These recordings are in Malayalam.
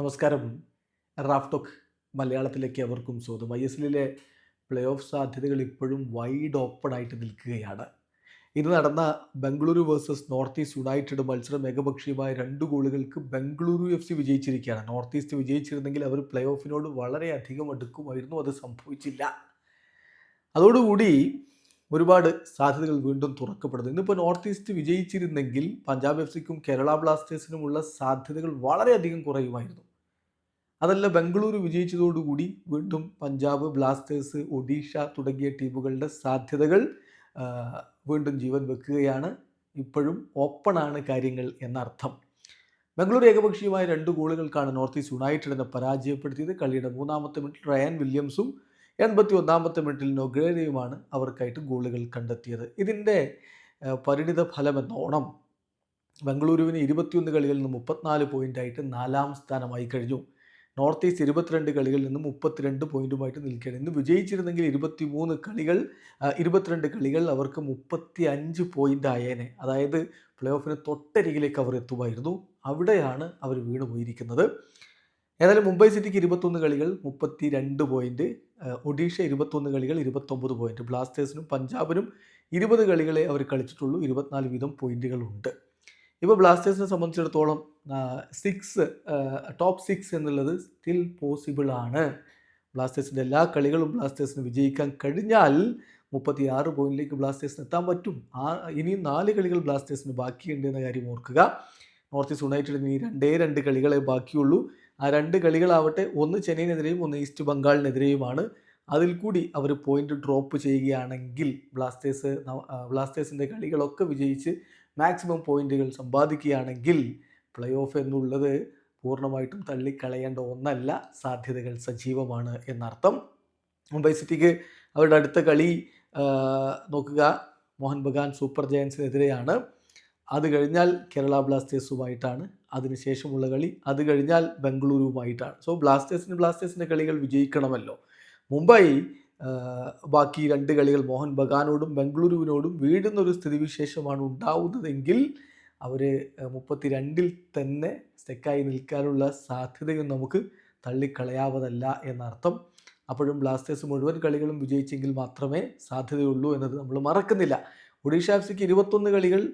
നമസ്കാരം. റാഫ്ടോക്ക് മലയാളത്തിലേക്ക് അവർക്കും സ്വാഗതം. ഐ എസ് എല്ലിലെ പ്ലേ ഓഫ് സാധ്യതകൾ ഇപ്പോഴും വൈഡ് ഓപ്പൺ ആയിട്ട് നിൽക്കുകയാണ്. ഇന്ന് നടന്ന Bengaluru versus North East United മത്സരം ഏകപക്ഷീയമായ രണ്ട് ഗോളുകൾക്ക് ബംഗളൂരു എഫ് സി വിജയിച്ചിരിക്കുകയാണ്. നോർത്ത് ഈസ്റ്റ് വിജയിച്ചിരുന്നെങ്കിൽ അവർ പ്ലേ ഓഫിനോട് വളരെയധികം അടുക്കുമായിരുന്നു. അത് സംഭവിച്ചില്ല. അതോടുകൂടി ഒരുപാട് സാധ്യതകൾ വീണ്ടും തുറക്കപ്പെടുന്നു. ഇന്നിപ്പോൾ നോർത്ത് ഈസ്റ്റ് വിജയിച്ചിരുന്നെങ്കിൽ പഞ്ചാബ് എഫ് സിക്കും കേരള ബ്ലാസ്റ്റേഴ്സിനുമുള്ള സാധ്യതകൾ വളരെയധികം കുറയുമായിരുന്നു. അതല്ല ബംഗളൂരു വിജയിച്ചതോടുകൂടി വീണ്ടും പഞ്ചാബ് ബ്ലാസ്റ്റേഴ്സ് ഒഡീഷ തുടങ്ങിയ ടീമുകളുടെ സാധ്യതകൾ വീണ്ടും ജീവൻ വെക്കുകയാണ്. ഇപ്പോഴും ഓപ്പണാണ് കാര്യങ്ങൾ എന്നർത്ഥം. ബംഗളൂരു ഏകപക്ഷീയമായ രണ്ട് ഗോളുകൾക്കാണ് നോർത്ത് ഈസ്റ്റ് യുണൈറ്റഡിനെ പരാജയപ്പെടുത്തിയത്. കളിയുടെ മൂന്നാമത്തെ മിനിറ്റിൽ റയാൻ വില്യംസും എൺപത്തി ഒന്നാമത്തെ മിനിറ്റിൽ നൊഗ്രേരയുമാണ് അവർക്കായിട്ട് ഗോളുകൾ കണ്ടെത്തിയത്. ഇതിന്റെ പരിണിത ഫലമെന്നോണം ബംഗളൂരുവിന് ഇരുപത്തിയൊന്ന് കളികളിൽ നിന്ന് മുപ്പത്തിനാല് പോയിന്റായിട്ട് നാലാം സ്ഥാനമായി കഴിഞ്ഞു. നോർത്ത് ഈസ്റ്റ് ഇരുപത്തിരണ്ട് കളികളിൽ നിന്ന് മുപ്പത്തിരണ്ട് പോയിന്റുമായിട്ട് നിൽക്കുകയാണ്. ഇന്ന് വിജയിച്ചിരുന്നെങ്കിൽ ഇരുപത്തി മൂന്ന് കളികൾ ഇരുപത്തിരണ്ട് കളികൾ അവർക്ക് മുപ്പത്തി അഞ്ച് പോയിന്റ് ആയേനെ. അതായത് പ്ലേ ഓഫിന് തൊട്ടരികിലേക്ക് അവർ എത്തുമായിരുന്നു. അവിടെയാണ് അവർ വീണ് പോയിരിക്കുന്നത്. ഏതായാലും മുംബൈ സിറ്റിക്ക് ഇരുപത്തൊന്ന് കളികൾ മുപ്പത്തി രണ്ട് പോയിന്റ് ഒഡീഷ ഇരുപത്തൊന്ന് കളികൾ ഇരുപത്തൊമ്പത് പോയിന്റ് ബ്ലാസ്റ്റേഴ്സിനും പഞ്ചാബിനും ഇരുപത് കളികളെ അവർ കളിച്ചിട്ടുള്ളൂ. ഇരുപത്തിനാല് വീതം പോയിന്റുകളുണ്ട്. ഇപ്പോൾ ബ്ലാസ്റ്റേഴ്സിനെ സംബന്ധിച്ചിടത്തോളം സിക്സ് ടോപ്പ് സിക്സ് എന്നുള്ളത് സ്റ്റിൽ പോസിബിൾ ആണ്. ബ്ലാസ്റ്റേഴ്സിന്റെ എല്ലാ കളികളും ബ്ലാസ്റ്റേഴ്സിന് വിജയിക്കാൻ കഴിഞ്ഞാൽ മുപ്പത്തി ആറ് പോയിന്റിലേക്ക് ബ്ലാസ്റ്റേഴ്സിന് എത്താൻ പറ്റും. ആ ഇനിയും നാല് കളികൾ ബ്ലാസ്റ്റേഴ്സിന് ബാക്കിയുണ്ട് എന്ന കാര്യം ഓർക്കുക. നോർത്ത് ഈസ്റ്റ് യുണൈറ്റഡിന് ഇനി രണ്ടേ രണ്ട് കളികളെ ബാക്കിയുള്ളൂ. ആ രണ്ട് കളികളാവട്ടെ ഒന്ന് ചെന്നൈയിനെതിരെയും ഒന്ന് ഈസ്റ്റ് ബംഗാളിനെതിരെയുമാണ്. അതിൽ കൂടി അവർ പോയിന്റ് ഡ്രോപ്പ് ചെയ്യുകയാണെങ്കിൽ ബ്ലാസ്റ്റേഴ്സ് ബ്ലാസ്റ്റേഴ്സിന്റെ കളികളൊക്കെ വിജയിച്ച് മാക്സിമം പോയിന്റുകൾ സമ്പാദിക്കുകയാണെങ്കിൽ പ്ലേ ഓഫ് എന്നുള്ളത് പൂർണമായിട്ടും തള്ളിക്കളയേണ്ട ഒന്നല്ല സാധ്യതകൾ സജീവമാണ് എന്നർത്ഥം. മുംബൈ സിറ്റിക്ക് അവരുടെ അടുത്ത കളി നോക്കുക. മോഹൻ ബഗാൻ സൂപ്പർ ജയൻസിനെതിരെയാണ്. അത് കഴിഞ്ഞാൽ കേരള ബ്ലാസ്റ്റേഴ്സുമായിട്ടാണ്. അതിനുശേഷമുള്ള കളി അത് കഴിഞ്ഞാൽ ബംഗളൂരുവുമായിട്ടാണ്. സോ ബ്ലാസ്റ്റേഴ്സിന് ബ്ലാസ്റ്റേഴ്സിന്റെ കളികൾ വിജയിക്കണമല്ലോ. മുംബൈ ബാക്കി രണ്ട് കളികൾ മോഹൻ ബഗാനോടും ബംഗളൂരുവിനോടും വീഴുന്നൊരു സ്ഥിതിവിശേഷമാണ് ഉണ്ടാവുന്നതെങ്കിൽ അവർ മുപ്പത്തി രണ്ടിൽ തന്നെ സ്റ്റെക്കായി നിൽക്കാനുള്ള സാധ്യതയും നമുക്ക് തള്ളിക്കളയാവതല്ല എന്നർത്ഥം. അപ്പോഴും ബ്ലാസ്റ്റേഴ്സ് മുഴുവൻ കളികളും വിജയിച്ചെങ്കിൽ മാത്രമേ സാധ്യതയുള്ളൂ എന്നത് നമ്മൾ മറക്കുന്നില്ല. ഒഡീഷ എഫ് സിക്ക് ഇരുപത്തൊന്ന് കളികൾ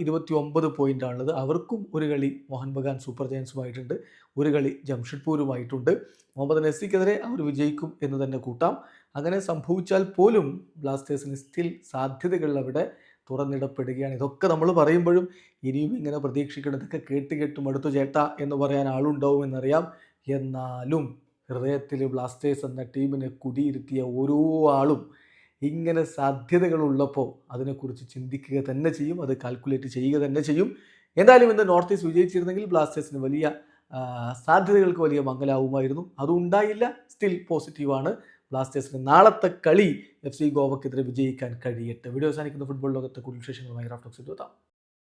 ഇരുപത്തി ഒമ്പത് പോയിന്റാണുള്ളത് അവർക്കും ഒരു കളി മോഹൻ ബഗാൻ സൂപ്പർ ജയൻസുമായിട്ടുണ്ട്. ഒരു കളി ജംഷഡ്പൂരുമായിട്ടുണ്ട്. മുഹമ്മദ് നസിക്കെതിരെ അവർ വിജയിക്കും എന്ന് തന്നെ കൂട്ടാം. അങ്ങനെ സംഭവിച്ചാൽ പോലും ബ്ലാസ്റ്റേഴ്സിന് സ്റ്റിൽ സാധ്യതകൾ അവിടെ തുറന്നിടപ്പെടുകയാണ്. ഇതൊക്കെ നമ്മൾ പറയുമ്പോഴും ഇനിയും ഇങ്ങനെ പ്രതീക്ഷിക്കണം ഇതൊക്കെ കേട്ട് കേട്ട് മടുത്തു ചേട്ട എന്ന് പറയാൻ ആളുണ്ടാവും എന്നറിയാം. എന്നാലും ഹൃദയത്തിൽ ബ്ലാസ്റ്റേഴ്സ് എന്ന ടീമിനെ കുടിയിരുത്തിയ ഓരോ ആളും ഇങ്ങനെ സാധ്യതകളുള്ളപ്പോൾ അതിനെക്കുറിച്ച് ചിന്തിക്കുക തന്നെ ചെയ്യും അത് കാൽക്കുലേറ്റ് ചെയ്യുക തന്നെ ചെയ്യും. എന്തായാലും ഇന്ന് നോർത്ത് ഈസ്റ്റ് വിജയിച്ചിരുന്നെങ്കിൽ ബ്ലാസ്റ്റേഴ്സിന് വലിയ സാധ്യതകൾക്ക് വലിയ മംഗലാവുമായിരുന്നു. അതുണ്ടായില്ല സ്റ്റിൽ പോസിറ്റീവാണ് ബ്ലാസ്റ്റേഴ്സിന് നാളത്തെ കളി എഫ് സി ഗോവക്കെതിരെ വിജയിക്കാൻ കഴിയട്ടെ. വീഡിയോ അവസാനിക്കുന്ന. ഫുട്ബോൾ ലോകത്തെ കൂടുതൽ വിശേഷങ്ങളുമായി റാഫ്റ്റോക്സ് എത്താം